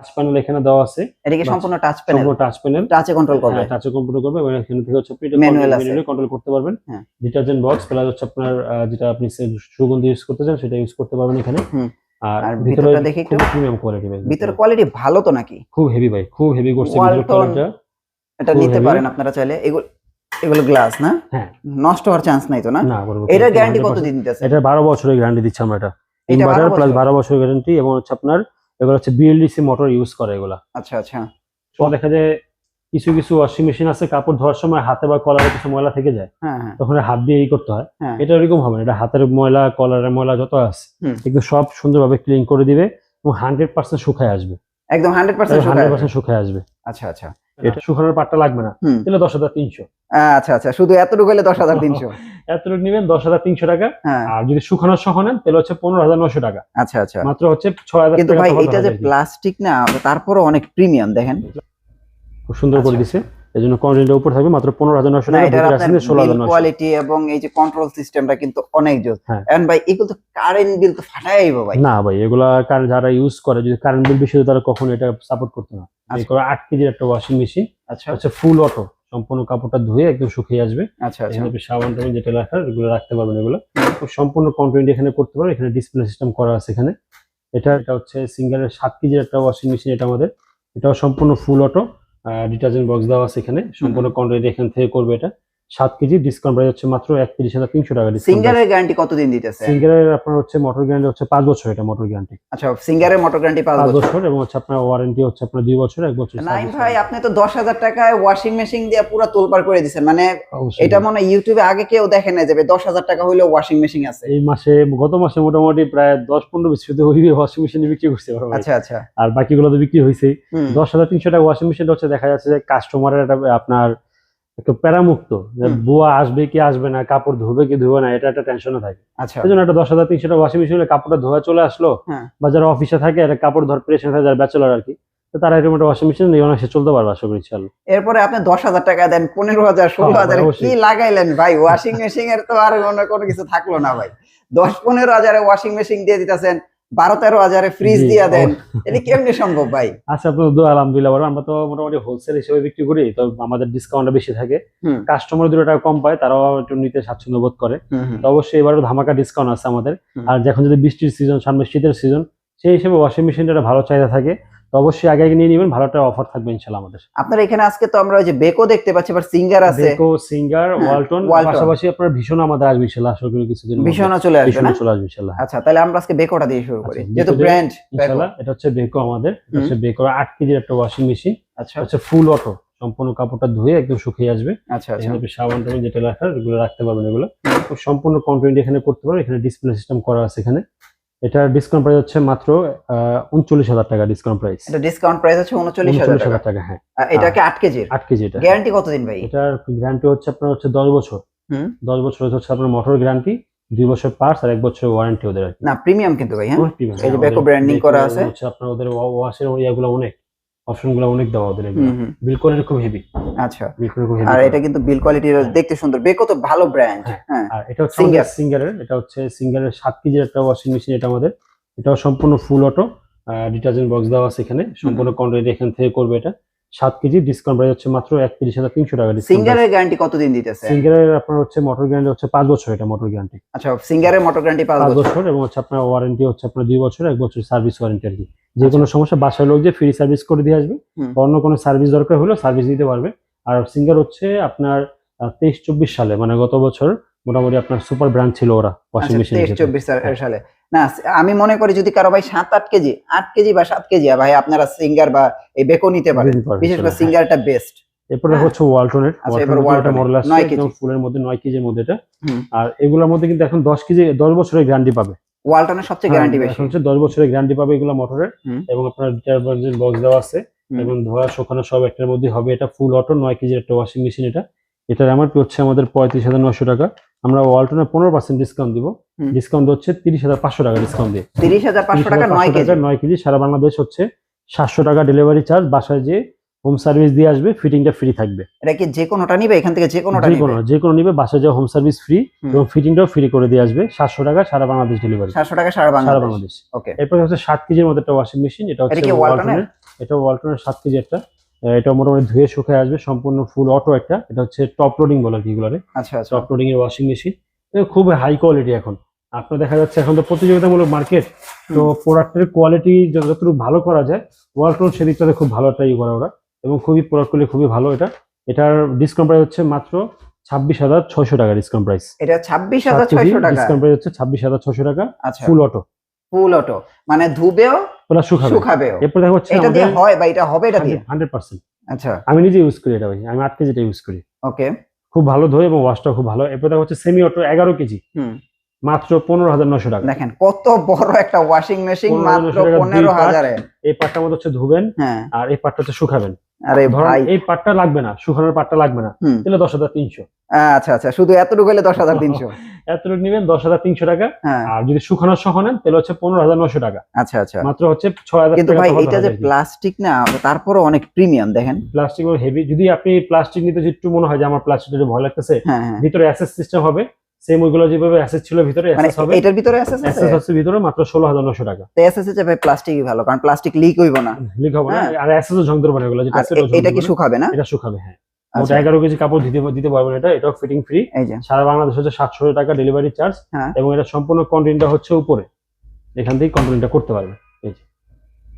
Touch panel এখানে দেওয়া আছে। এটা কি সম্পূর্ণ টাচ প্যানেল সম্পূর্ণ টাচ প্যানেল টাচে কন্ট্রোল করবে। টাচে কম্পিউটার করবে এবং এখান থেকে হচ্ছে আপনি Manual আছে। কন্ট্রোল করতে পারবেন। হ্যাঁ। ডিটারজেন্ট বক্স প্লাস হচ্ছে আপনার আহ, যেটা আপনি সুগন্ধি ইউজ করতে চান সেটা ইউজ করতে পারবেন এখানে। আর আর ভিতরে ভিতরটা দেখি একটু। প্রিমিয়াম কোয়ালিটি ভাই। ভিতরে কোয়ালিটি ভালো তো নাকি? খুব হেভি ভাই খুব হেভি করছে এটা নিতে পারেন আপনারা চাইলে। এগুলো এগুলো গ্লাস না? হ্যাঁ। নষ্ট হওয়ার চান্স নাই তো না? গ্যারান্টি কত দিন দিতেছে এটা বারো বছরের গ্যারান্টি দিচ্ছি আমরা এটা। ইনভার্টার প্লাস বছরের গ্যারান্টি এবং হচ্ছে আপনার এগুলো হচ্ছে বিএলডিসি মোটর ইউজ করে এগুলো। আচ্ছা আচ্ছা। তো দেখা যায় কিছু কিছু ওয়াশিং মেশিন আছে কাপড় ধোয়ার সময় হাতে বা কলারে কিছু ময়লা থেকে যায় হ্যাঁ হ্যাঁ। তখন হাত দিয়ে এই করতে হয়। হ্যাঁ। এটা এরকম হবে না এটা হাতের ময়লা কলারের ময়লা যত আছে। কিন্তু সব সুন্দরভাবে ক্লিন করে দিবে এবং হান্ড্রেড পার্সেন্ট শুকায় আসবে। একদম হান্ড্রেড পার্সেন্ট শুকায় আসবে। আচ্ছা আচ্ছা। এটা শুকানোর পাটটা লাগবে না। তাহলে দশ হাজার তিনশো। আচ্ছা আচ্ছা। শুধু এতটুকু হলে দশ হাজার তিনশো। এতটুকু নিবেন দশ হাজার তিনশো টাকা। হ্যাঁ। আর যদি শুকানোর সহ নেন তাহলে হচ্ছে পনেরো হাজার নশো টাকা। আচ্ছা আচ্ছা। মাত্র হচ্ছে ছয় হাজার কিন্তু ভাই এটা যে। প্লাস্টিক না তারপরও অনেক প্রিমিয়াম দেখেন। খুব সুন্দর করে আচ্ছা। দিছে। এই জন্য কন্টেন্টের উপর থাকবে মাত্র পনেরো হাজার টাকা ষোলো হাজার নশো কোয়ালিটি এবং এই যে কন্ট্রোল সিস্টেমটা কিন্তু অনেক জোর। হ্যাঁ। এন্ড ভাই এগুলো তো কারেন্ট বিল তো ফাটাইব ভাই। না ভাই এগুলা কারণ যারা ইউজ করে যদি কারেন্ট বিল বেশি হয় তারা কখনো এটা সাপোর্ট করতে না। আচ্ছা। আট কেজির একটা ওয়াশিং মেশিন আচ্ছা। হচ্ছে ফুল অটো সম্পূর্ণ কাপড়টা ধুয়ে একদম শুকিয়ে আসবে। আচ্ছা আচ্ছা। এখানে আপনি সাবান টাবান যেটা রাখার এগুলো রাখতে পারবেন এগুলো। সম্পূর্ণ কন্টেন্ট এখানে করতে পারবেন এখানে ডিসপ্লে সিস্টেম করা আছে এখানে। এটা এটা হচ্ছে সিঙ্গেলের সাত কেজির একটা ওয়াশিং মেশিন এটা আমাদের। এটাও সম্পূর্ণ ফুল অটো ডিটারজেন্ট বক্স দেওয়া আছে এখানে। সম্পূর্ণ কন্ট্রোল এখান থেকে করবে এটা। সাত কেজি ডিসকাউন্ট প্রাইস হচ্ছে মাত্র এক একত্রিশ হাজার তিনশো টাকা সিঙ্গারের গ্যারান্টি কতদিন দিতেছে? সিঙ্গেলের আপনার হচ্ছে মোটর গ্যারান্টি হচ্ছে পাঁচ বছর এটা মোটর গ্যারান্টি আচ্ছা সিঙ্গারের মোটর গ্যারান্টি পাঁচ বছর। এবং হচ্ছে আপনার ওয়ারেন্টি হচ্ছে আপনার দুই বছর এক বছর নাইম ভাই আপনি তো দশ হাজার টাকায় ওয়াশিং মেশিন দিয়ে পুরো তোলপার করে দিচ্ছেন মানে এটা মনে হয় ইউটিউবে আগে কেউ দেখে না যাবে দশ হাজার টাকা হইলেও ওয়াশিং মেশিন আছে। এই মাসে গত মাসে মোটামুটি প্রায় দশ পনেরো বিশ শুধু ওই ওয়াশিং মেশিন বিক্রি করছে আচ্ছা আচ্ছা। আর বাকিগুলো তো বিক্রি হয়েছে দশ হাজার তিনশো টাকা ওয়াশিং মেশিন হচ্ছে দেখা যাচ্ছে যে কাস্টমারের একটা আপনার একটা প্যারামুক্ত যে বুয়া আসবে কি আসবে না কাপড় ধুবে কি ধুবে না এটা একটা টেনশনে থাকে। আচ্ছা। জন্য একটা দশ হাজার তিনশো টাকা ওয়াশিং মেশিন কাপড়টা ধোয়া চলে আসলো হ্যাঁ। বা যারা অফিসে থাকে একটা কাপড় ধর প্রেশন থাকে যারা ব্যাচেলার আর কি তারা এরকম একটা ওয়াশিং মেশিন নিয়ে অনায়াসে চলতে পারবে আশা করি ইনশাল্লাহ এরপরে আপনি দশ হাজার টাকা দেন পনেরো হাজার ষোলো হ্যাঁ, হাজার কি লাগাইলেন ভাই? ওয়াশিং মেশিন এর তো আর অন্য কোনো কিছু থাকল না ভাই। দশ পনেরো হাজারে ওয়াশিং মেশিন দিয়ে দিতেছেন বারো তেরো হাজারে ফ্রিজ দিয়া দেন। এটা কেমনি সম্ভব ভাই? আচ্ছা আপনার আলহামদুলিল্লাহ। বড় আমরা তো মোটামুটি হোলসেল হিসেবে বিক্রি করি তো আমাদের ডিসকাউন্টটা বেশি থাকে। কাস্টমার দুটো টাকা কম পায় তারাও একটু নিতে স্বাচ্ছন্দ্য বোধ করে। তো অবশ্যই এবারও ধামাকা ডিসকাউন্ট আছে আমাদের। আর যখন যদি বৃষ্টির সিজন সামনে শীতের সিজন সেই হিসেবে ওয়াশিং মেশিনটা ভালো চাহিদা থাকে। তো অবশ্যই আগে আগে নিয়ে নেবেন ভালো একটা অফার থাকবে ইনশাল্লাহ আমাদের আপনার এখানে আজকে তো আমরা ওই যে বেকো দেখতে পাচ্ছি আবার সিঙ্গার আছে। Beko Singer Walton. পাশাপাশি আপনার ভীষণ আমাদের আসবে ইনশাল্লাহ আশা করি কিছুদিন। ভীষণও চলে আসবে না? ভীষণ চলে আসবে ইনশাল্লাহ আচ্ছা তাহলে আমরা আজকে বেকোটা দিয়ে শুরু করি। আচ্ছা, যেহেতু ব্র্যান্ড ইনশাল্লাহ এটা হচ্ছে বেকো আমাদের এটা হচ্ছে বেকো আট কেজির একটা ওয়াশিং মেশিন আচ্ছা। হচ্ছে ফুল অটো সম্পূর্ণ কাপড়টা ধুয়ে একদম শুকিয়ে আসবে। আচ্ছা আচ্ছা। আপনি সাবান টাবান যেটা রাখার এগুলো রাখতে পারবেন এগুলো। সম্পূর্ণ কন্টেন্ট এখানে করতে পারবেন এখানে ডিসপ্লে সিস্টেম করা আছে এখানে। এটা ডিসকাউন্ট প্রাইস হচ্ছে মাত্র উনচল্লিশ হাজার টাকা ডিসকাউন্ট প্রাইস এটা ডিসকাউন্ট প্রাইস হচ্ছে উনচল্লিশ হাজার টাকা। হ্যাঁ। এটাকে আট কেজি আট কেজি এটা গ্যারান্টি কতদিন ভাই? এটার গ্যারান্টি হচ্ছে আপনার হচ্ছে দশ বছর। হুম। দশ বছর হচ্ছে আপনার মোটর গ্যারান্টি দুই বছর পার্স আর এক বছর ওয়ারেন্টি ওদের না প্রিমিয়াম কিন্তু ভাই হ্যাঁ? এই যে ব্যাকো Beko করা আছে। হচ্ছে আপনার ওদের ওয়াশের ইয়াগুলো অনেক। অপশনগুলো অনেক দেওয়া ওদের এগুলো। বিল কোয়ালিটি খুব হেভি আচ্ছা। বিল কোয়ালিটি খুব হেভি আর এটা কিন্তু বিল কোয়ালিটি দেখতে সুন্দর। বেকো তো ভালো ব্র্যান্ড হ্যাঁ। হ্যাঁ। আর এটা হচ্ছে Singer. সিঙ্গারের এটা হচ্ছে সিঙ্গারের সাত কেজির একটা ওয়াশিং মেশিন এটা আমাদের। এটাও সম্পূর্ণ ফুল অটো ডিটারজেন্ট বক্স দেওয়া আছে এখানে। সম্পূর্ণ কন্টেন্ট এখান থেকে করবে এটা। সাত কেজি ডিসকাউন্ট প্রাইস হচ্ছে মাত্র একত্রিশ হাজার তিনশো টাকা সিঙ্গারের গ্যারান্টি কতদিন দিতেছে? সিঙ্গারের আপনার হচ্ছে মোটর গ্যারান্টি হচ্ছে পাঁচ বছর এটা মোটর গ্যারান্টি আচ্ছা সিঙ্গারের মোটর গ্যারান্টি পাঁচ বছর। এবং হচ্ছে আপনার ওয়ারেন্টি হচ্ছে আপনার দুই বছর এক বছর সার্ভিস ওয়ারেন্টি আর কি। যে কোনো সমস্যা বাসার লোক যে ফ্রি সার্ভিস করে দিয়ে আসবে অন্য কোনো সার্ভিস দরকার হলেও সার্ভিস দিতে পারবে। আর সিঙ্গার হচ্ছে আপনার তেইশ চব্বিশ সালে মানে গত বছর মোটামুটি আপনার সুপার ব্র্যান্ড ছিল ওরা ওয়াশিং আচ্ছা মেশিন তেইশ চব্বিশ হ্যাঁ। সালে। না আমি মনে করি যদি কারও ভাই সাত আট কেজি আট কেজি বা সাত কেজি ভাই আপনারা সিঙ্গার বা এই বেকো নিতে পারেন। বিশেষ করে সিঙ্গারটা বেস্ট এরপরে হ্যাঁ। হচ্ছে ওয়ালটনের আচ্ছা, মডেল। ফুলের মধ্যে নয় কেজির মধ্যে এটা। আর এগুলোর মধ্যে কিন্তু এখন দশ কেজি দশ বছরের গ্যারান্টি পাবে। ওয়ালটনের সবচেয়ে গ্যারান্টি বেশি। হচ্ছে দশ বছরের গ্যারান্টি পাবে এগুলো মোটরের এবং আপনার ডিটারজেন্ট বক্স দেওয়া আছে। এবং ধোয়া শুকানো সব একটার মধ্যে হবে। এটা ফুল অটো নয় কেজির একটা ওয়াশিং মেশিন এটা। এটার এমআরপি হচ্ছে আমাদের পঁয়ত্রিশ হাজার নশো টাকা। আমরা ওয়ালটনে পনেরো পার্সেন্ট ডিসকাউন্ট দিব। ডিসকাউন্ট হচ্ছে তিরিশ হাজার পাঁচশো টাকা ডিসকাউন্ট দিয়ে। তিরিশ হাজার পাঁচশো টাকা নয় কেজি। নয় কেজি সারা বাংলাদেশ হচ্ছে সাতশো টাকা ডেলিভারি চার্জ বাসায় যে হোম সার্ভিস দিয়ে আসবে ফিটিংটা ফ্রি থাকবে। এটা কি যে কোনোটা নিবে? এখান থেকে যে কোনোটা নিবে? কোনো যে কোনো নিবে বাসায় যে হোম সার্ভিস ফ্রি। এবং ফিটিংটাও ফ্রি করে দিয়ে আসবে সাতশো টাকা সারা বাংলাদেশ ডেলিভারি সাতশো টাকা সারা বাংলাদেশ। ওকে এরপর হচ্ছে সাত কেজির মধ্যে একটা ওয়াশিং মেশিন এটা হচ্ছে? ওয়ালটনের এটা ওয়ালটনের সাত কেজি একটা। এটা মোটামুটি ধুয়ে শুকায় আসবে সম্পূর্ণ ফুল অটো একটা। এটা হচ্ছে টপ লোডিং বলে কি এগুলোরে। আচ্ছা আচ্ছা। টপ লোডিং এর ওয়াশিং মেশিন খুব হাই কোয়ালিটি এখন। আপনার দেখা যাচ্ছে এখন তো প্রতিযোগিতামূলক মার্কেট তো প্রোডাক্টের কোয়ালিটি যতটুকু ভালো করা যায় ওয়ালটন সেদিকটাতে খুব ভালো একটা ইয়ে করে ওরা। এবং খুবই প্রোডাক্ট গুলি খুবই ভালো এটা। এটার ডিসকাউন্ট প্রাইস হচ্ছে মাত্র ছাব্বিশ হাজার ছয়শো টাকা ডিসকাউন্ট প্রাইস এটা ছাব্বিশ হাজার ছয়শো টাকা। ডিসকাউন্ট প্রাইস হচ্ছে ছাব্বিশ হাজার ছয়শো টাকা ফুল অটো ফুল অটো মানে ধুবেও ওটা শুকাবে। শুকাবেও। এরপর দেখা হচ্ছে এটা দিয়ে হয় বা এটা হবে এটা দিয়ে? Hundred percent. আচ্ছা। আমি নিজে ইউজ করি এটা ভাই। আমি আট কেজিটা ইউজ করি। ওকে। খুব ভালো ধোয় এবং ওয়াশটা খুব ভালো। এরপর দেখা হচ্ছে সেমি অটো এগারো কেজি। হুম। মাত্র পনেরো হাজার নশো টাকা। দেখেন কত বড় একটা ওয়াশিং মেশিন মাত্র পনেরো হাজারে এই পাটটার মধ্যে হচ্ছে ধুবেন হ্যাঁ। আর এই পাটটা হচ্ছে শুকাবেন। আরে ভাই। এই পাটটা লাগবে না শুকানোর পাটটা লাগবে না তাহলে দশ হাজার তিনশো। আচ্ছা আচ্ছা শুধু এতটুকু হলে দশ হাজার তিনশো। এতটুকু নেবেন দশ হাজার তিনশো টাকা হ্যাঁ। আর যদি শুকানোর সহ নেন তাহলে হচ্ছে পনেরো হাজার নশো টাকা। আচ্ছা আচ্ছা। মাত্র হচ্ছে ছয় হাজার কিন্তু ভাই এটা যে প্লাস্টিক না তারপরে অনেক প্রিমিয়াম দেখেন। প্লাস্টিক হেভি যদি আপনি প্লাস্টিক নিতে একটু মনে হয় যে আমার প্লাস্টিকটা ভয় লাগতেছে হ্যাঁ হ্যাঁ। ভিতরে অ্যাসেস সিস্টেম হবে সেম ওইগুলো যেভাবে অ্যাসেস ছিল ভিতরে মানে অ্যাসেস হবে। এটার ভিতরে অ্যাসেস আছে? অ্যাসেস হচ্ছে ভিতরে মাত্র ষোলো হাজার নশো টাকা। তো অ্যাসেস আছে ভাই প্লাস্টিকই ভালো কারণ প্লাস্টিক লিক হইব না। লিক হবে না হ্যাঁ। আর অ্যাসেসও ঝং ধরবে না এগুলো যেটা আছে এটা কি শুকাবে না? এটা শুকাবে হ্যাঁ। আচ্ছা, ওটা এগারো কেজি কাপড় দিতে দিতে পারবেন এটা এটাও ফিটিং ফ্রি সারা বাংলাদেশ হচ্ছে সাতশো টাকা ডেলিভারি চার্জ হ্যাঁ। এবং এটা সম্পূর্ণ কন্টেন্টটা হচ্ছে উপরে। এখান থেকে কন্টেন্টটা করতে পারবে। এই যে।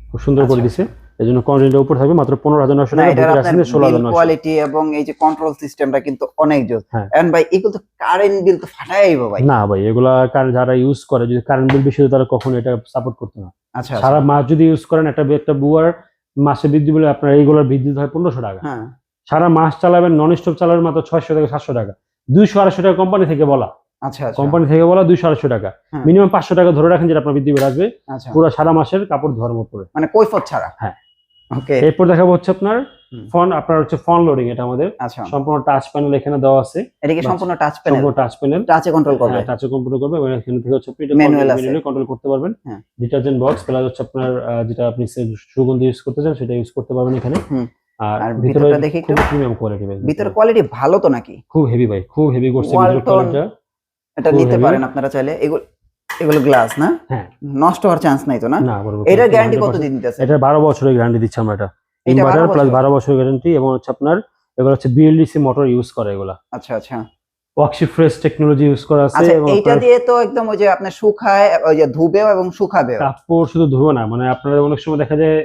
খুব সুন্দর করে আচ্ছা। দিছে। এই জন্য কন্টেন্টটা উপরে থাকবে মাত্র পনেরো হাজার নশো না টাকা ভিতরে আছে ষোলো হাজার নশো কোয়ালিটি এবং এই যে কন্ট্রোল সিস্টেমটা কিন্তু অনেক জোর। হ্যাঁ। এন্ড ভাই এগুলো তো কারেন্ট বিল তো ফাটাই ভাই। না ভাই এগুলা কার- যারা ইউজ করে যদি কারেন্ট বিল বেশি তারা কখনো এটা সাপোর্ট করতে না। আচ্ছা সারা মাস যদি ইউজ করেন একটা একটা বুয়ার মাসে বিদ্যুৎ বিলে আপনার এইগুলোর বিদ্যুৎ হয় পনেরোশো টাকা। হ্যাঁ। সারা মাস চালাবেন নন স্টপ চালাবেন মাত্র ছয়শো থেকে সাতশো টাকা। দুইশো আড়াইশো টাকা কোম্পানি থেকে বলা। আচ্ছা আচ্ছা। কোম্পানি থেকে বলা দুইশো আড়াইশো টাকা। হ্যাঁ। মিনিমাম পাঁচশো টাকা ধরে রাখেন যেটা আপনার বিদ্যুৎ বিল আসবে। আচ্ছা। পুরো সারা মাসের কাপড় ধোয়ার উপরে মানে কৈফত ছাড়া। হ্যাঁ। ওকে এরপর দেখাবো হচ্ছে আপনার। ফোন আপনার হচ্ছে ফোন লোডিং এটা আমাদের। আচ্ছা। সম্পূর্ণ টাচ প্যানেল এখানে দেওয়া আছে। এটা কি সম্পূর্ণ টাচ প্যানেল সম্পূর্ণ টাচ প্যানেল টাচে কন্ট্রোল করবে। টাচে কন্ট্রোল করবে এবং এখান থেকে হচ্ছে Manual আছে। কন্ট্রোল করতে পারবেন। হ্যাঁ। ডিটারজেন্ট বক্স প্লাস হচ্ছে আপনার যেটা আপনি সুগন্ধি ইউজ করতে চান সেটা ইউজ করতে পারবেন এখানে। আর আর ভিতরে ভিতরটা দেখি একটু। প্রিমিয়াম কোয়ালিটি ভাই। ভিতরে কোয়ালিটি ভালো তো নাকি? খুব হেভি ভাই খুব হেভি করছে ভিতরে কোয়ালিটিটা এটা নিতে পারেন আপনারা চাইলে। এগুলো এগুলো গ্লাস না? হ্যাঁ। নষ্ট হওয়ার চান্স নাই তো না? এটার গ্যারান্টি কত দিন দিতেছে? এটা বারো বছরের গ্যারান্টি দিচ্ছি আমরা এটা। ইনভার্টার প্লাস বছর? বারো বছরের গ্যারান্টি এবং হচ্ছে আপনার এগুলো হচ্ছে বিএলডিসি মোটর ইউজ করে এগুলা। আচ্ছা আচ্ছা। ফ্রেশ টেকনোলজি ইউজ করা আছে আচ্ছা এইটা দিয়ে তো একদম ওই যে আপনার শুকায় ওই যে ধুবেও এবং শুকাবেও। কাপড় শুধু ধুবে না মানে আপনার অনেক সময় দেখা যায়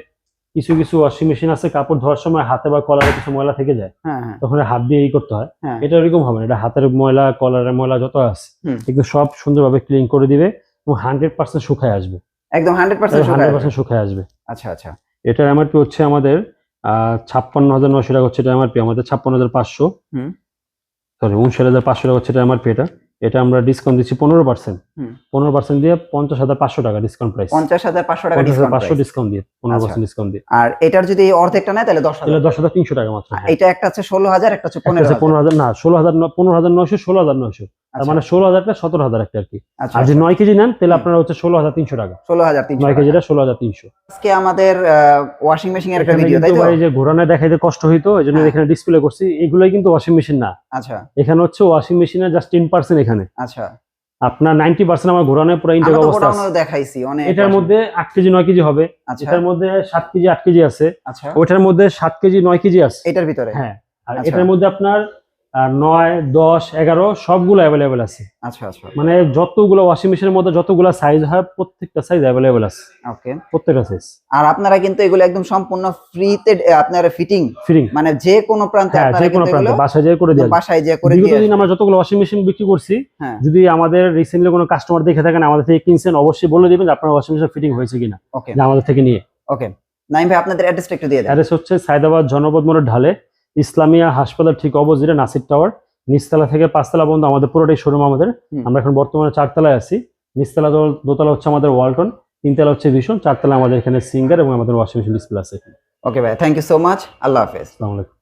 কিছু কিছু ওয়াশিং মেশিন আছে কাপড় ধোয়ার সময় হাতে বা কলারে কিছু ময়লা থেকে যায় হ্যাঁ হ্যাঁ। তখন হাত দিয়ে ই করতে হয়। হ্যাঁ। এটা এরকম হবে না এটা হাতের ময়লা কলারের ময়লা যত আছে। কিন্তু সব সুন্দরভাবে ক্লিন করে দিবে। এবং হান্ড্রেড পার্সেন্ট শুকায় আসবে। একদম হান্ড্রেড পার্সেন্ট হান্ড্রেড শুকায় পার্সেন্ট শুকায় আসবে। আচ্ছা আচ্ছা। এটার এমআরপি হচ্ছে আমাদের? ছাপ্পান্ন হাজার নশো টাকা হচ্ছে এটা এমআরপি আমাদের ছাপ্পান্ন হাজার পাঁচশো। সরি উনষাট হাজার পাঁচশো টাকা হচ্ছে এটা এমআরপি এটা এটা আমরা ডিসকাউন্ট দিচ্ছি পনেরো পার্সেন্ট। পনেরো পার্সেন্ট দিয়ে পঞ্চাশ হাজার পাঁচশো টাকা ডিসকাউন্ট প্রাইস পঞ্চাশ হাজার পাঁচশো টাকা পঞ্চাশ ডিসকাউন্ট পাঁচশো ডিসকাউন্ট দিয়ে পনেরো আচ্ছা। পার্সেন্ট ডিসকাউন্ট দিয়ে। আর এটার যদি অর্ধেকটা নেয় তাহলে দশ হাজার। দশ হাজার তিনশো টাকা মাত্র। এটা একটা হচ্ছে ষোলো হাজার একটা হচ্ছে পনেরো হাজার। না ষোলো হাজার পনেরো হাজার নয়শো ষোলো হাজার নয়শো। তার আচ্ছা, মানে ষোলো হাজারটা সতেরো হাজার একটা আর কি। আচ্ছা আর যদি নয় কেজি নেন তাহলে আপনার হচ্ছে ষোলো হাজার তিনশো টাকা। ষোলো হাজার তিনশো নয় কেজিটা ষোলো হাজার তিনশো। আজকে আমাদের ওয়াশিং মেশিন এর একটা ভিডিও তাই তো? যে ঘোরানো দেখাইতে কষ্ট হইতো এই জন্য হ্যাঁ। এখানে ডিসপ্লে করছি। এগুলোই কিন্তু ওয়াশিং মেশিন না। আচ্ছা। এখানে হচ্ছে ওয়াশিং মেশিনের জাস্ট টেন পার্সেন্ট এখানে। আচ্ছা। আপনার নাইনটি পার্সেন্ট আমার ঘোরানো পুরো ইন্টেক অবস্থা। দেখাইছি অনেক এটার মধ্যে আট কেজি নয় কেজি হবে। আচ্ছা। এটার মধ্যে সাত কেজি আট কেজি আছে। আচ্ছা। ওইটার মধ্যে সাত কেজি নয় কেজি আছে। এটার ভিতরে? হ্যাঁ। আর আচ্ছা। এটার মধ্যে আপনার আহ, নয় দশ এগারো সবগুলো অ্যাভেলেবেল আছে। আচ্ছা আচ্ছা। মানে যতগুলো ওয়াশিং মেশিনের মধ্যে যতগুলো সাইজ হয় প্রত্যেকটা সাইজ অ্যাভেলেবেল আছে। ওকে প্রত্যেকটা সাইজ আর আপনারা কিন্তু এগুলো একদম সম্পূর্ণ ফ্রিতে আপনার ফিটিং ফ্রি মানে যে কোনো প্রান্তে হ্যাঁ যে কোনো প্রান্তে বাসায় যেয়ে করে দিয়ে বাসায় যে করে দিয়ে দিন আমরা যতগুলো ওয়াশিং মেশিন বিক্রি করছি হ্যাঁ। যদি আমাদের রিসেন্টলি কোনো কাস্টমার দেখে থাকেন আমাদের থেকে কিনছেন অবশ্যই বলে দিবেন যে আপনার ওয়াশিং মেশিন ফিটিং হয়েছে কিনা। ওকে যে আমাদের থেকে নিয়ে। ওকে নাইম ভাই আপনাদের অ্যাড্রেসটা একটু দিয়ে দেন। অ্যাড্রেস হচ্ছে সায়দাবাদ জনপদ মোড়ের ঢালে ইসলামিয়া হাসপাতাল ঠিক অপোজিটে নাসির টাওয়ার। নিচতলা থেকে পাঁচতলা পর্যন্ত আমাদের পুরোটাই শোরুম আমাদের। আমরা এখন বর্তমানে চারতলায় আছি। নিচতলা দোতলা হচ্ছে আমাদের ওয়ালটন তিনতলা হচ্ছে ভীষণ চারতলা আমাদের এখানে সিঙ্গার এবং আমাদের ওয়াশিং মেশিন ডিসপ্লে আছে ওকে ভাই থ্যাংক ইউ সো মাচ আল্লাহ হাফেজ। আসসালামু আলাইকুম।